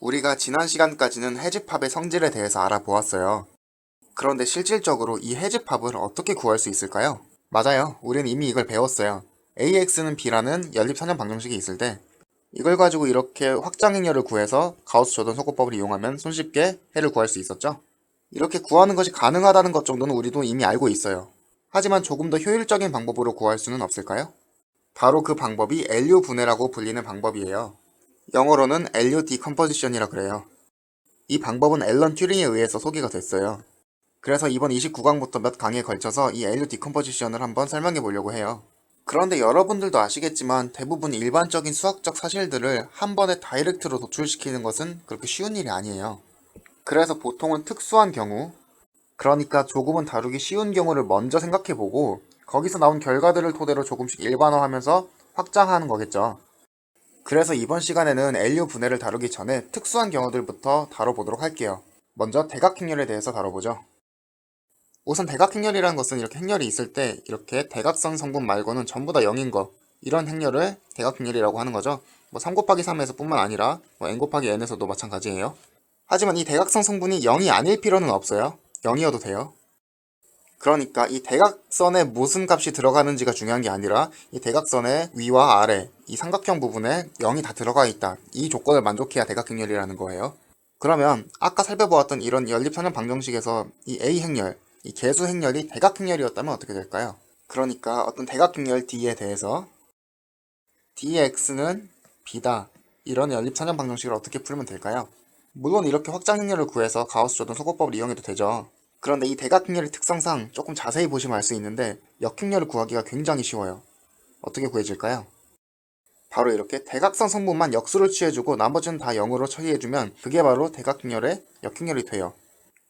우리가 지난 시간까지는 해집합의 성질에 대해서 알아보았어요. 그런데 실질적으로 이 해집합을 어떻게 구할 수 있을까요? 맞아요. 우리는 이미 이걸 배웠어요. AX는 B라는 연립선형 방정식이 있을 때 이걸 가지고 이렇게 확장행렬을 구해서 가우스 조던 소거법을 이용하면 손쉽게 해를 구할 수 있었죠. 이렇게 구하는 것이 가능하다는 것 정도는 우리도 이미 알고 있어요. 하지만 조금 더 효율적인 방법으로 구할 수는 없을까요? 바로 그 방법이 LU 분해라고 불리는 방법이에요. 영어로는 LU 디컴포지션이라 그래요. 이 방법은 앨런 튜링에 의해서 소개가 됐어요. 그래서 이번 29강부터 몇 강에 걸쳐서 이 LU 디컴포지션을 한번 설명해 보려고 해요. 그런데 여러분들도 아시겠지만 대부분 일반적인 수학적 사실들을 한 번에 다이렉트로 도출시키는 것은 그렇게 쉬운 일이 아니에요. 그래서 보통은 특수한 경우, 그러니까 조금은 다루기 쉬운 경우를 먼저 생각해보고 거기서 나온 결과들을 토대로 조금씩 일반화하면서 확장하는 거겠죠. 그래서 이번 시간에는 LU 분해를 다루기 전에 특수한 경우들부터 다뤄보도록 할게요. 먼저 대각행렬에 대해서 다뤄보죠. 우선 대각행렬이라는 것은 이렇게 행렬이 있을 때 이렇게 대각선 성분 말고는 전부 다 0인 거 이런 행렬을 대각행렬이라고 하는 거죠. 뭐3 곱하기 3에서 뿐만 아니라 뭐 n 곱하기 n에서도 마찬가지예요. 하지만 이 대각선 성분이 0이 아닐 필요는 없어요. 0이어도 돼요. 그러니까 이 대각선에 무슨 값이 들어가는지가 중요한 게 아니라 이 대각선의 위와 아래 이 삼각형 부분에 0이 다 들어가 있다. 이 조건을 만족해야 대각행렬이라는 거예요. 그러면 아까 살펴보았던 이런 연립선형 방정식에서 이 A 행렬, 이 개수 행렬이 대각행렬이었다면 어떻게 될까요? 그러니까 어떤 대각행렬 D에 대해서 dx는 b다. 이런 연립선형 방정식을 어떻게 풀면 될까요? 물론 이렇게 확장행렬을 구해서 가우스 조던 소거법을 이용해도 되죠. 그런데 이 대각행렬의 특성상 조금 자세히 보시면 알 수 있는데 역행렬을 구하기가 굉장히 쉬워요. 어떻게 구해질까요? 바로 이렇게 대각선 성분만 역수를 취해주고 나머지는 다 0으로 처리해주면 그게 바로 대각행렬의 역행렬이 돼요.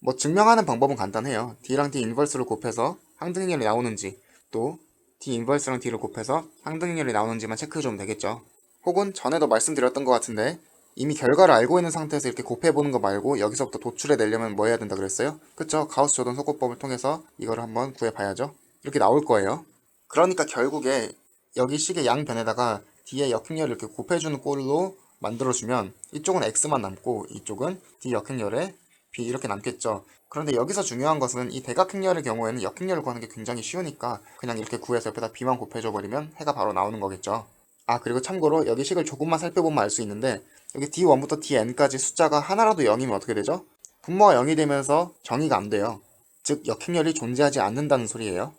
뭐 증명하는 방법은 간단해요. D랑 D 인버스를 곱해서 항등행렬이 나오는지 또 D 인버스랑 D를 곱해서 항등행렬이 나오는지만 체크해주면 되겠죠. 혹은 전에도 말씀드렸던 것 같은데 이미 결과를 알고 있는 상태에서 이렇게 곱해보는 거 말고 여기서부터 도출해내려면 뭐 해야 된다 그랬어요? 그쵸? 가우스 조던 소거법을 통해서 이걸 한번 구해봐야죠. 이렇게 나올 거예요. 그러니까 결국에 여기 식의 양변에다가 D의 역행렬을 이렇게 곱해주는 꼴로 만들어주면 이쪽은 X만 남고 이쪽은 D 역행렬에 B 이렇게 남겠죠. 그런데 여기서 중요한 것은 이 대각행렬의 경우에는 역행렬을 구하는 게 굉장히 쉬우니까 그냥 이렇게 구해서 옆에다 B만 곱해줘 버리면 해가 바로 나오는 거겠죠. 아 그리고 참고로 여기 식을 조금만 살펴보면 알 수 있는데 여기 D1부터 DN까지 숫자가 하나라도 0이면 어떻게 되죠? 분모가 0이 되면서 정의가 안 돼요. 즉 역행렬이 존재하지 않는다는 소리예요.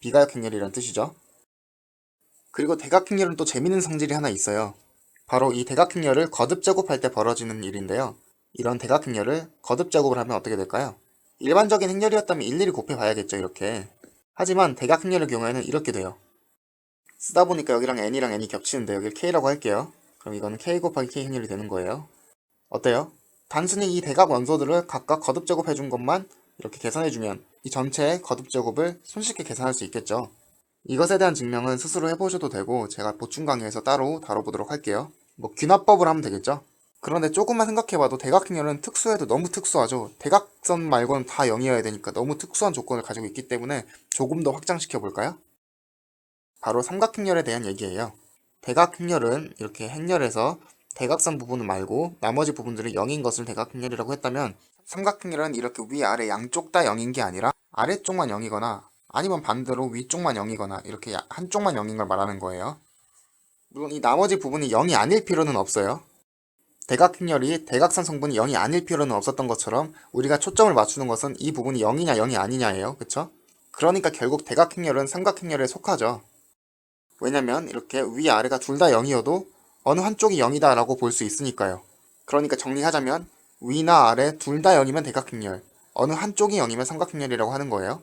비가역행렬이란 뜻이죠. 그리고 대각행렬은 또 재밌는 성질이 하나 있어요. 바로 이 대각행렬을 거듭 제곱할 때 벌어지는 일인데요. 이런 대각행렬을 거듭 제곱을 하면 어떻게 될까요? 일반적인 행렬이었다면 일일이 곱해봐야겠죠 이렇게. 하지만 대각행렬의 경우에는 이렇게 돼요. 쓰다 보니까 여기랑 n이랑 n이 겹치는데 여기를 k라고 할게요. 그럼 이거는 k 곱하기 k 행렬이 되는 거예요. 어때요? 단순히 이 대각 원소들을 각각 거듭 제곱해 준 것만 이렇게 계산해주면 이 전체의 거듭 제곱을 손쉽게 계산할 수 있겠죠. 이것에 대한 증명은 스스로 해보셔도 되고 제가 보충 강의에서 따로 다뤄보도록 할게요. 뭐 귀납법을 하면 되겠죠. 그런데 조금만 생각해봐도 대각행렬은 특수해도 너무 특수하죠. 대각선 말고는 다 0이어야 되니까 너무 특수한 조건을 가지고 있기 때문에 조금 더 확장시켜 볼까요? 바로 삼각행렬에 대한 얘기예요. 대각행렬은 이렇게 행렬에서 대각선 부분을 말고 나머지 부분들이 0인 것을 대각행렬이라고 했다면 삼각행렬은 이렇게 위아래 양쪽 다 0인 게 아니라 아래쪽만 0이거나 아니면 반대로 위쪽만 0이거나 이렇게 한쪽만 0인 걸 말하는 거예요. 물론 이 나머지 부분이 0이 아닐 필요는 없어요. 대각행렬이 대각선 성분이 0이 아닐 필요는 없었던 것처럼 우리가 초점을 맞추는 것은 이 부분이 0이냐 0이 아니냐예요. 그쵸? 그러니까 결국 대각행렬은 삼각행렬에 속하죠. 왜냐면 이렇게 위아래가 둘 다 0이어도 어느 한쪽이 0이다 라고 볼 수 있으니까요. 그러니까 정리하자면 위나 아래 둘 다 0이면 대각행렬, 어느 한쪽이 0이면 삼각행렬이라고 하는 거예요.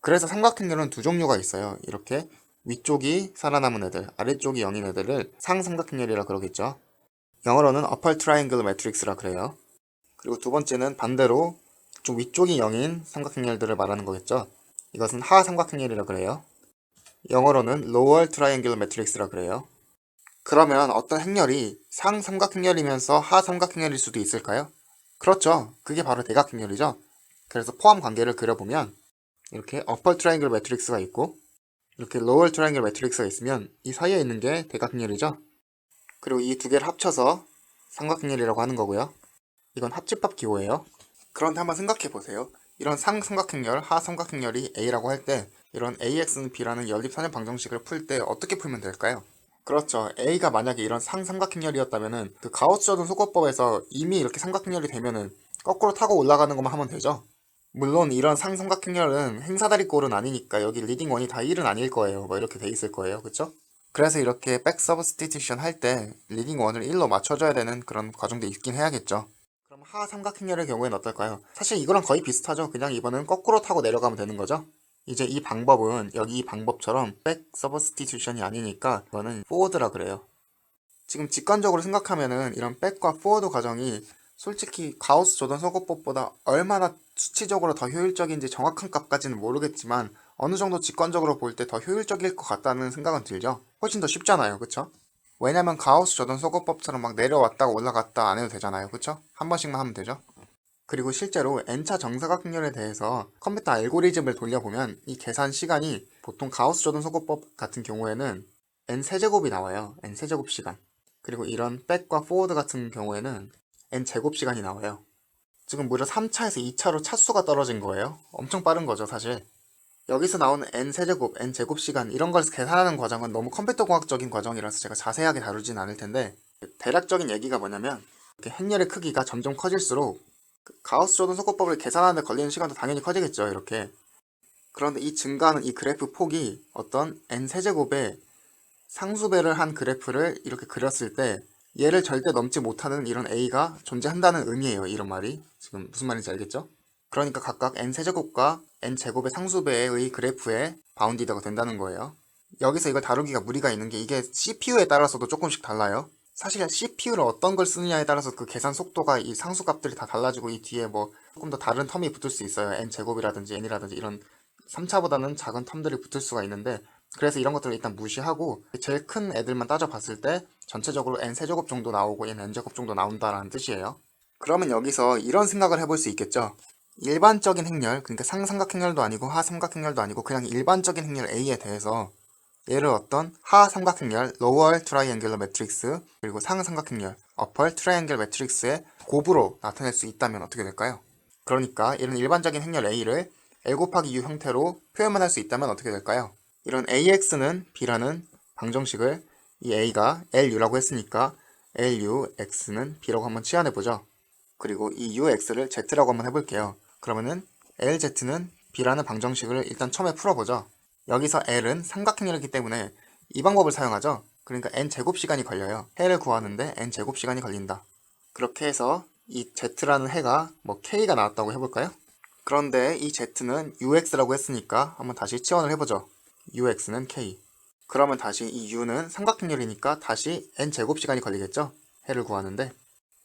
그래서 삼각행렬은 두 종류가 있어요. 이렇게 위쪽이 살아남은 애들, 아래쪽이 0인 애들을 상삼각행렬이라 그러겠죠. 영어로는 upper triangle matrix라 그래요. 그리고 두 번째는 반대로 좀 위쪽이 0인 삼각행렬들을 말하는 거겠죠. 이것은 하삼각행렬이라 그래요. 영어로는 lower triangle matrix라 그래요. 그러면 어떤 행렬이 상삼각행렬이면서 하삼각행렬일 수도 있을까요? 그렇죠. 그게 바로 대각행렬이죠. 그래서 포함 관계를 그려보면 이렇게 upper triangle matrix가 있고 이렇게 lower triangle matrix가 있으면 이 사이에 있는 게 대각행렬이죠. 그리고 이 두 개를 합쳐서 삼각행렬이라고 하는 거고요. 이건 합집합 기호예요. 그런데 한번 생각해 보세요. 이런 상삼각형열, 하삼각형열이 A라고 할 때 이런 AX는 B라는 연립선형 방정식을 풀 때 어떻게 풀면 될까요? 그렇죠. A가 만약에 이런 상삼각형열이었다면은 그 가우스 저든 소거법에서 이미 이렇게 삼각형열이 되면은 거꾸로 타고 올라가는 것만 하면 되죠. 물론 이런 상삼각형열은 행사다리꼴은 아니니까 여기 리딩 원이 다 1은 아닐 거예요. 뭐 이렇게 돼 있을 거예요. 그쵸? 그래서 이렇게 백 서브스티튜션 할 때 리딩 원을 1로 맞춰줘야 되는 그런 과정도 있긴 해야겠죠. 그럼 하 삼각형열의 경우에는 어떨까요? 사실 이거랑 거의 비슷하죠. 그냥 이번엔 거꾸로 타고 내려가면 되는 거죠. 이제 이 방법은 여기 이 방법처럼 백 서브스티튜션이 아니니까 이거는 포워드라 그래요. 지금 직관적으로 생각하면은 이런 백과 포워드 과정이 솔직히 가우스 조던 소거법보다 얼마나 수치적으로 더 효율적인지 정확한 값까지는 모르겠지만 어느 정도 직관적으로 볼 때 더 효율적일 것 같다는 생각은 들죠. 훨씬 더 쉽잖아요. 그쵸? 왜냐면 가우스 조던 소거법처럼 막 내려왔다가 올라갔다 안 해도 되잖아요. 그쵸? 한 번씩만 하면 되죠. 그리고 실제로 n차 정사각형열에 대해서 컴퓨터 알고리즘을 돌려보면 이 계산 시간이 보통 가우스 조던 소거법 같은 경우에는 n 세제곱이 나와요. n 세제곱 시간. 그리고 이런 백과 포워드 같은 경우에는 n 제곱 시간이 나와요. 지금 무려 3차에서 2차로 차수가 떨어진 거예요. 엄청 빠른 거죠, 사실. 여기서 나오는 n 세제곱, n 제곱 시간 이런 걸 계산하는 과정은 너무 컴퓨터 공학적인 과정이라서 제가 자세하게 다루진 않을 텐데 대략적인 얘기가 뭐냐면 이렇게 행렬의 크기가 점점 커질수록 그 가우스 조던 속도법을 계산하는데 걸리는 시간도 당연히 커지겠죠, 이렇게. 그런데 이 증가하는 이 그래프 폭이 어떤 n 세제곱의 상수배를 한 그래프를 이렇게 그렸을 때 얘를 절대 넘지 못하는 이런 a가 존재한다는 의미예요. 이런 말이. 지금 무슨 말인지 알겠죠? 그러니까 각각 n 세제곱과 n 제곱의 상수배의 그래프에 바운디드가 된다는 거예요. 여기서 이걸 다루기가 무리가 있는 게 이게 CPU에 따라서도 조금씩 달라요. 사실 CPU를 어떤 걸 쓰느냐에 따라서 그 계산 속도가 이 상수값들이 다 달라지고 이 뒤에 뭐 조금 더 다른 텀이 붙을 수 있어요. n 제곱이라든지 n이라든지 이런 3차보다는 작은 텀들이 붙을 수가 있는데 그래서 이런 것들을 일단 무시하고 제일 큰 애들만 따져봤을 때 전체적으로 n 세제곱 정도 나오고 얘는 n 제곱 정도 나온다라는 뜻이에요. 그러면 여기서 이런 생각을 해볼 수 있겠죠. 일반적인 행렬, 그러니까 상삼각행렬도 아니고 하삼각행렬도 아니고 그냥 일반적인 행렬 A에 대해서 얘를 어떤 하 삼각행렬, lower triangular matrix, 그리고 상 삼각행렬, upper triangular matrix의 곱으로 나타낼 수 있다면 어떻게 될까요? 그러니까 이런 일반적인 행렬 A를 L 곱하기 U 형태로 표현만 할 수 있다면 어떻게 될까요? 이런 AX는 B라는 방정식을 이 A가 LU라고 했으니까 LU, X는 B라고 한번 치환해보죠. 그리고 이 UX를 Z라고 한번 해볼게요. 그러면은 LZ는 B라는 방정식을 일단 처음에 풀어보죠. 여기서 L은 삼각형이기 때문에 이 방법을 사용하죠. 그러니까 N제곱 시간이 걸려요. 해를 구하는데 N제곱 시간이 걸린다. 그렇게 해서 이 Z라는 해가 뭐 K가 나왔다고 해볼까요? 그런데 이 Z는 UX라고 했으니까 한번 다시 치환을 해보죠. UX는 K. 그러면 다시 이 U는 삼각형열이니까 다시 N제곱 시간이 걸리겠죠? 해를 구하는데.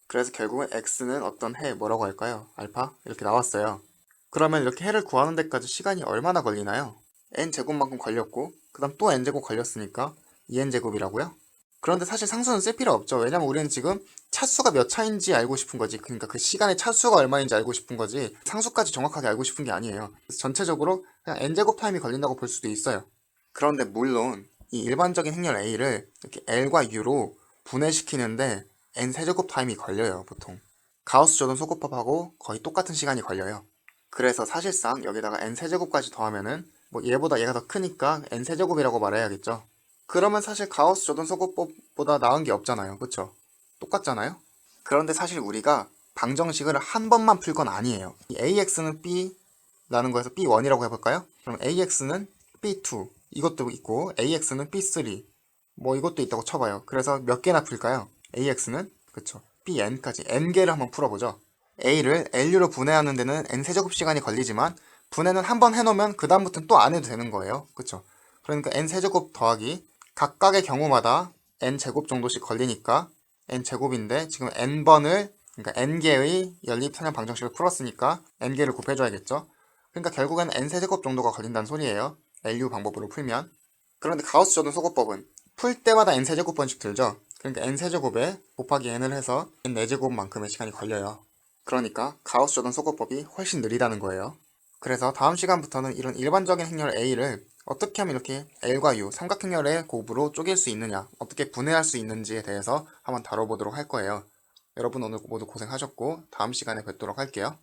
그래서 결국은 X는 어떤 해 뭐라고 할까요? 알파? 이렇게 나왔어요. 그러면 이렇게 해를 구하는 데까지 시간이 얼마나 걸리나요? N제곱만큼 걸렸고 그 다음 또 n제곱 걸렸으니까 2n제곱이라고요? 그런데 사실 상수는 쓸 필요 없죠. 왜냐면 우리는 지금 차수가 몇 차인지 알고 싶은 거지. 그러니까 그 시간의 차수가 얼마인지 알고 싶은 거지. 상수까지 정확하게 알고 싶은 게 아니에요. 전체적으로 그냥 n제곱 타임이 걸린다고 볼 수도 있어요. 그런데 물론 이 일반적인 행렬 A를 이렇게 L과 U로 분해시키는데 n 세제곱 타임이 걸려요, 보통. 가우스 조던 소곱법하고 거의 똑같은 시간이 걸려요. 그래서 사실상 여기다가 n 세제곱까지 더하면은 뭐 얘보다 얘가 더 크니까 n 세제곱이라고 말해야겠죠. 그러면 사실 가우스 조던 소거법보다 나은 게 없잖아요. 그쵸? 똑같잖아요? 그런데 사실 우리가 방정식을 한 번만 풀 건 아니에요. 이 ax는 b라는 거에서 b1이라고 해볼까요? 그럼 ax는 b2 이것도 있고 ax는 b3 뭐 이것도 있다고 쳐봐요. 그래서 몇 개나 풀까요? ax는 그쵸 bn까지 n개를 한번 풀어보죠. a를 lu로 분해하는 데는 n 세제곱 시간이 걸리지만 분해는 한 번 해놓으면 그 다음부터는 또 안 해도 되는 거예요. 그쵸? 그러니까 n 세제곱 더하기 각각의 경우마다 n 제곱 정도씩 걸리니까 n 제곱인데 지금 n 번을 그러니까 n 개의 연립 선형 방정식을 풀었으니까 n 개를 곱해줘야겠죠. 그러니까 결국엔 n 세제곱 정도가 걸린다는 소리예요. LU 방법으로 풀면. 그런데 가우스 저든 소거법은 풀 때마다 n 세제곱 번씩 들죠. 그러니까 n 세제곱에 곱하기 n을 해서 n 4제곱만큼의 시간이 걸려요. 그러니까 가우스 저든 소거법이 훨씬 느리다는 거예요. 그래서 다음 시간부터는 이런 일반적인 행렬 A를 어떻게 하면 이렇게 L과 U, 삼각행렬의 곱으로 쪼갤 수 있느냐, 어떻게 분해할 수 있는지에 대해서 한번 다뤄보도록 할 거예요. 여러분 오늘 모두 고생하셨고 다음 시간에 뵙도록 할게요.